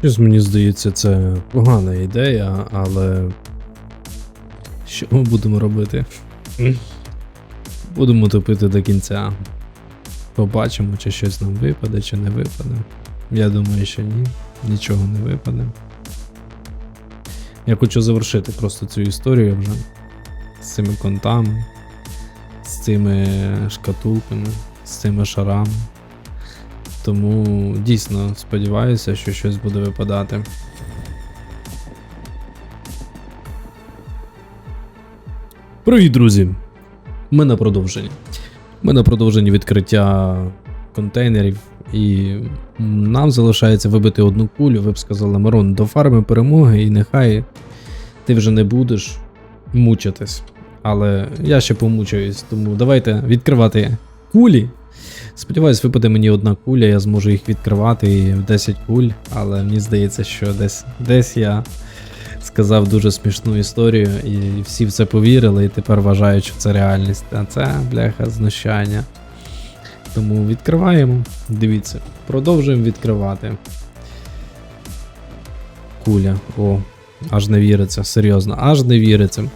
Щось мені здається, це погана ідея, але. Що ми будемо робити? Будемо топити до кінця. Побачимо, чи щось нам випаде, чи не випаде. Я думаю, що ні, нічого не випаде. Я хочу завершити просто цю історію вже з цими контами, з цими шкатулками, з цими шарами. Тому дійсно сподіваюся, що щось буде випадати. Привіт, друзі! Ми на продовженні. Ми на продовженні відкриття контейнерів, і нам залишається вибити одну кулю. Ви б сказали, Марон, до фарми перемоги, і нехай ти вже не будеш мучитись. Але я ще помучаюсь, тому давайте відкривати кулі. Сподіваюсь, випаде мені одна куля, я зможу їх відкривати в 10 куль, але мені здається, що десь, десь я сказав дуже смішну історію, і всі в це повірили, і тепер вважають, що це реальність. А це, бляха, знущання. Тому відкриваємо. Дивіться, продовжуємо відкривати. Куля. О, аж не віриться, серйозно, аж не віриться.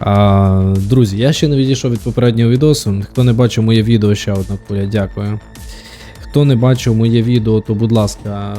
А, друзі, я ще не відійшов від попереднього відосу. Хто не бачив моє відео, ще одна куля, дякую. Хто не бачив моє відео, то будь ласка,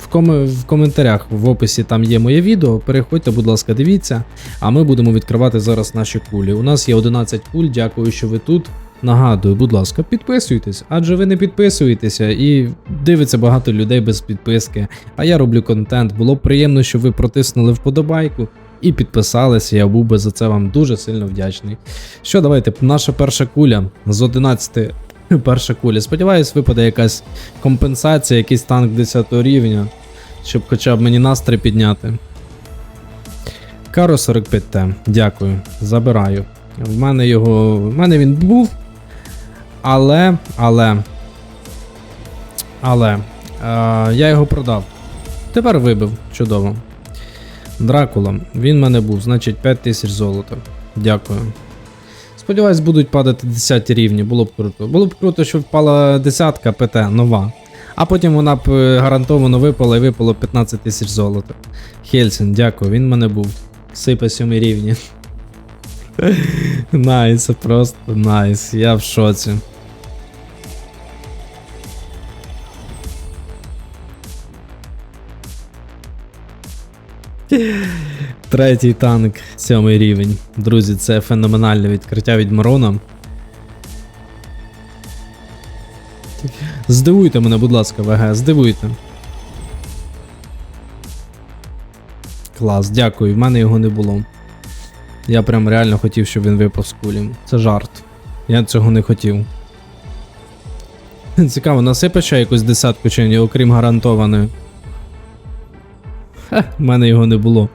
в, ком... в коментарях в описі там є моє відео. Переходьте, будь ласка, дивіться. А ми будемо відкривати зараз наші кулі. У нас є 11 куль, дякую, що ви тут. Нагадую, будь ласка, підписуйтесь, адже ви не підписуєтеся і дивиться багато людей без підписки. А я роблю контент. Було б приємно, щоб ви протиснули вподобайку і підписалися. Я був би за це вам дуже сильно вдячний. Що, давайте, наша перша куля з 11 перша куля. Сподіваюсь, випаде якась компенсація, якийсь танк 10 рівня, щоб хоча б мені настрій підняти. Каро 45Т, дякую, забираю. В мене його. В мене він був. Але. Але. Але. Е, я його продав. Тепер вибив. Чудово. Дракула. Він в мене був, значить 5000 золота. Дякую. Сподіваюсь, будуть падати 10 рівні, було б круто. Було б круто, щоб впала десятка ПТ нова. А потім вона б е, гарантовано випала і випало 15 тисяч золота. Хельсін, дякую, він в мене був. Сипе 7 рівні. Найс, просто найс. Я в шоці. Третій танк, сьомий рівень. Друзі, це феноменальне відкриття від Марона. Здивуйте мене, будь ласка, ВГ, здивуйте. Клас, дякую, в мене його не було. Я прям реально хотів, щоб він випав з кулі. Це жарт. Я цього не хотів. Цікаво, насипе ще якусь десятку чи ні, окрім гарантованої. Ха, в мене його не було.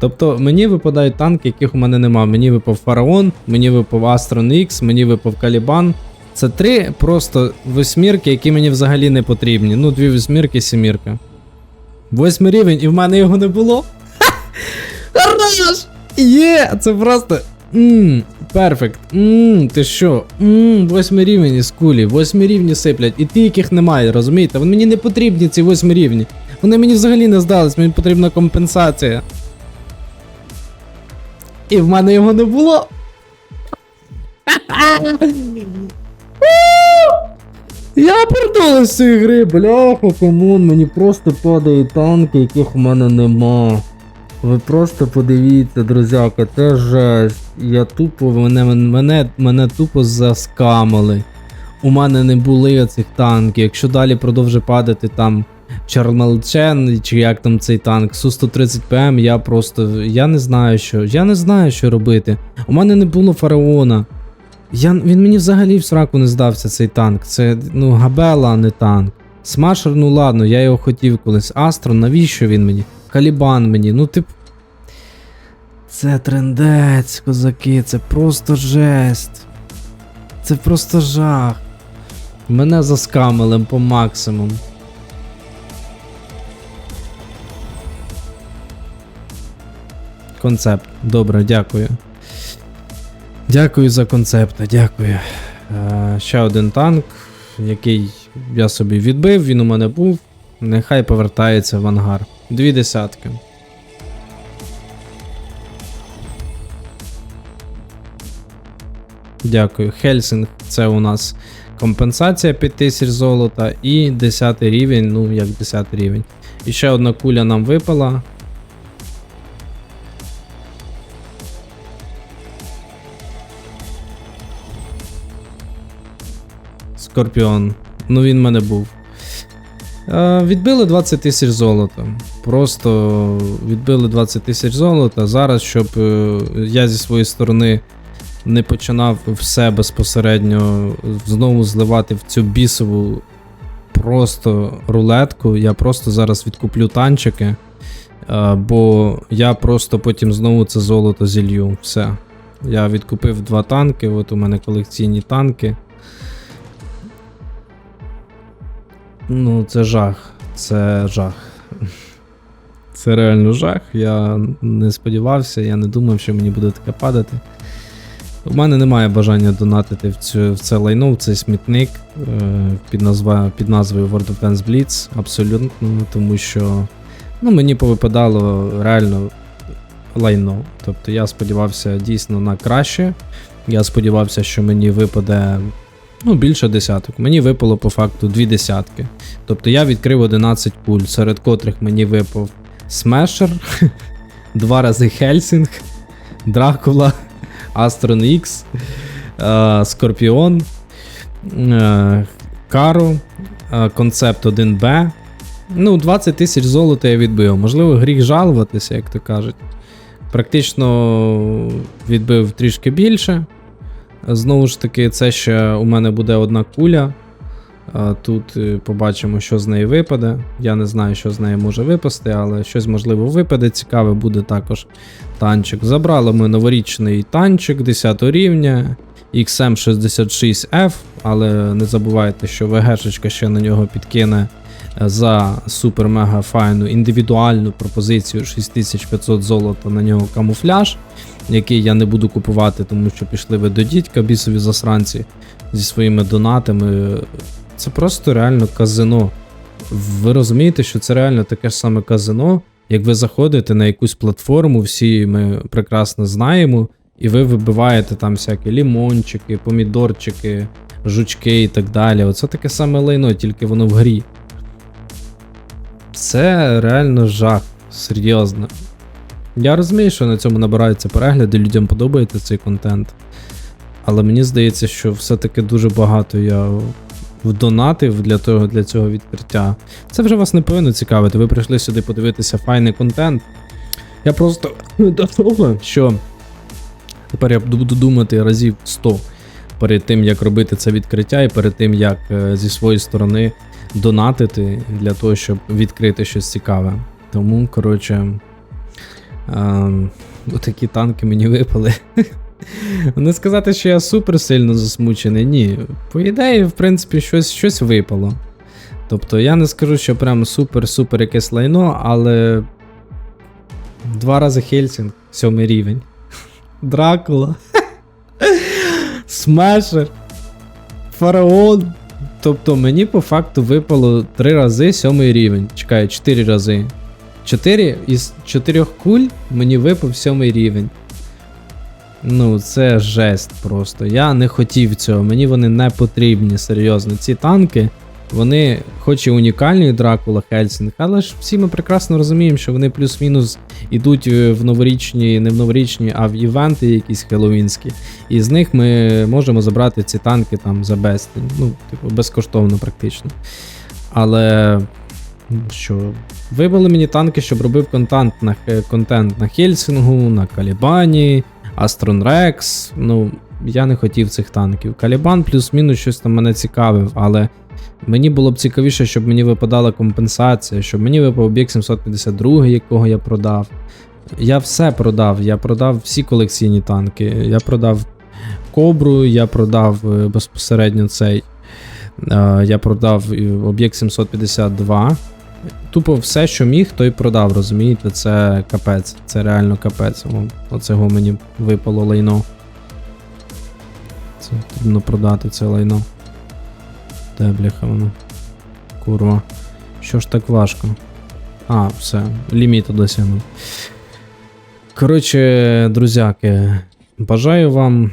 Тобто мені випадають танки, яких у мене нема. Мені випав Фараон, мені випав Астрон X, мені випав Калібан. Це три просто восьмірки, які мені взагалі не потрібні. Ну, дві восьмірки, сімірка. Восьмий рівень, і в мене його не було. Хорош! Є! Це просто. Ммм, перфект. Ммм, ти що? Ммм, восьмий рівень із кулі, восьмі рівні сиплять, і ті, яких немає, розумієте? Вони мені не потрібні, ці восьмі рівні. Вони мені взагалі не здались, мені потрібна компенсація. І в мене його не було. Я пердолив з цієї гри, бляха, комун, мені просто падають танки, яких в мене нема. Ви просто подивіться, друзяка, це жесть. Я тупо, мене, мене, мене тупо заскамили. У мене не були оцих танків. Якщо далі продовжить падати там Чарлмалчен, чи як там цей танк, Су-130 ПМ, я просто. Я не знаю, що. Я не знаю, що робити. У мене не було фараона. Я, він мені взагалі в сраку не здався цей танк. Це ну, габела, а не танк. Смашер, ну ладно, я його хотів колись. Астро, навіщо він мені? Калібан мені, ну тип. Це трендець, козаки, це просто жесть. Це просто жах. Мене заскамили по максимуму. Концепт. Добре, дякую. Дякую за концепт, дякую. Е, ще один танк, який я собі відбив, він у мене був. Нехай повертається в ангар. Дві десятки. Дякую. Хельсинг це у нас компенсація 5000 золота і 10 рівень, ну як 10 рівень. І ще одна куля нам випала. Скорпіон. Ну він в мене був. Е, відбили 20 тисяч золота. Просто відбили 20 тисяч золота. Зараз, щоб е, я зі своєї сторони не починав все безпосередньо знову зливати в цю бісову просто рулетку. Я просто зараз відкуплю танчики, е, бо я просто потім знову це золото зілью. Все. Я відкупив два танки, от у мене колекційні танки. Ну, це жах. Це жах. Це реально жах. Я не сподівався, я не думав, що мені буде таке падати. У мене немає бажання донатити в, цю, в це лайно, в цей смітник е, під, назва, під назвою World of Tanks Blitz. Абсолютно, тому що ну, мені повипадало реально лайно. Тобто я сподівався дійсно на краще. Я сподівався, що мені випаде ну, більше десяток. Мені випало по факту дві десятки. Тобто я відкрив 11 куль, серед котрих мені випав Смешер, два рази Хельсінг, Дракула, Астрон X, е, Скорпіон, е, Кару, е, Концепт 1Б. Ну, 20 тисяч золота я відбив. Можливо, гріх жалуватися, як то кажуть. Практично відбив трішки більше. Знову ж таки, це ще у мене буде одна куля. Тут е, побачимо, що з неї випаде. Я не знаю, що з неї може випасти, але щось можливо випаде. Цікаве буде також танчик. Забрали ми новорічний танчик 10 рівня XM66F, але не забувайте, що ВГшечка ще на нього підкине за супер-мега файну індивідуальну пропозицію 6500 золота на нього камуфляж, який я не буду купувати, тому що пішли ви до дідька, бісові засранці зі своїми донатами. Це просто реально казино. Ви розумієте, що це реально таке ж саме казино, як ви заходите на якусь платформу, всі ми прекрасно знаємо, і ви вибиваєте там всякі лімончики, помідорчики, жучки і так далі. Оце таке саме лайно, тільки воно в грі. Це реально жах, серйозно. Я розумію, що на цьому набираються перегляди, людям подобається цей контент. Але мені здається, що все-таки дуже багато я вдонатив для того, для цього відкриття. Це вже вас не повинно цікавити. Ви прийшли сюди подивитися файний контент. Я просто до того, що тепер я буду думати разів 100 перед тим, як робити це відкриття, і перед тим, як е, зі своєї сторони донатити для того, щоб відкрити щось цікаве. Тому, коротше, ем, отакі танки мені випали. Не сказати, що я супер сильно засмучений, ні. По ідеї, в принципі, щось щось випало. Тобто я не скажу, що прям супер-супер якесь лайно, але. Два рази Хельсінг, сьомий рівень. Дракула. Смешер. Фараон. Тобто мені по факту випало 3 рази сьомий рівень. Чекаю, 4 рази. 4 із 4 куль мені випав сьомий рівень. Ну, це жесть просто. Я не хотів цього, мені вони не потрібні, серйозно. Ці танки, вони, хоч і унікальні Дракула Хельсінг, але ж всі ми прекрасно розуміємо, що вони плюс-мінус ідуть в новорічні, не в новорічні, а в івенти якісь хеллоуінські. І з них ми можемо забрати ці танки там за безцінь. Ну, типу, безкоштовно практично. Але. Що, вибили мені танки, щоб робив контент на, контент на Хельсінгу, на Калібані. Астрон Рекс. Ну, я не хотів цих танків. Калібан плюс-мінус щось там мене цікавив, але мені було б цікавіше, щоб мені випадала компенсація, щоб мені випав об'єкт 752, якого я продав. Я все продав. Я продав всі колекційні танки. Я продав Кобру, я продав е, безпосередньо цей. Е, Я продав е, об'єкт 752. Тупо все, що міг, той продав, розумієте? Це капець, це реально капець. Оцього мені випало лайно. Це потрібно продати це лайно. Де бляха воно? Курва. Що ж так важко? А, все, ліміту досягнув. Коротше, друзяки, бажаю вам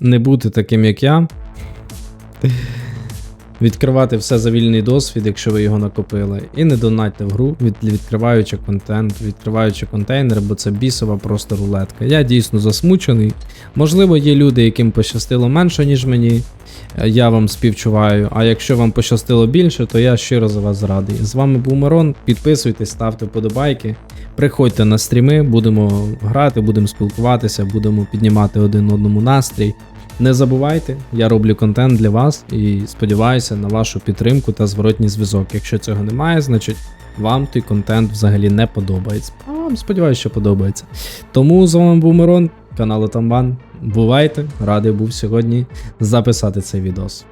не бути таким, як я. Відкривати все за вільний досвід, якщо ви його накопили, і не донатьте в гру, від, відкриваючи контент, відкриваючи контейнери, бо це бісова просто рулетка. Я дійсно засмучений. Можливо, є люди, яким пощастило менше, ніж мені. Е, Я вам співчуваю. А якщо вам пощастило більше, то я щиро за вас радий. З вами був Мирон. Підписуйтесь, ставте вподобайки. Приходьте на стріми, будемо грати, будемо спілкуватися, будемо піднімати один одному настрій. Не забувайте, я роблю контент для вас і сподіваюся на вашу підтримку та зворотній зв'язок. Якщо цього немає, значить вам той контент взагалі не подобається. А вам сподіваюся, що подобається. Тому з вами був Мирон, канал Отамбан. Бувайте, радий був сьогодні записати цей відос.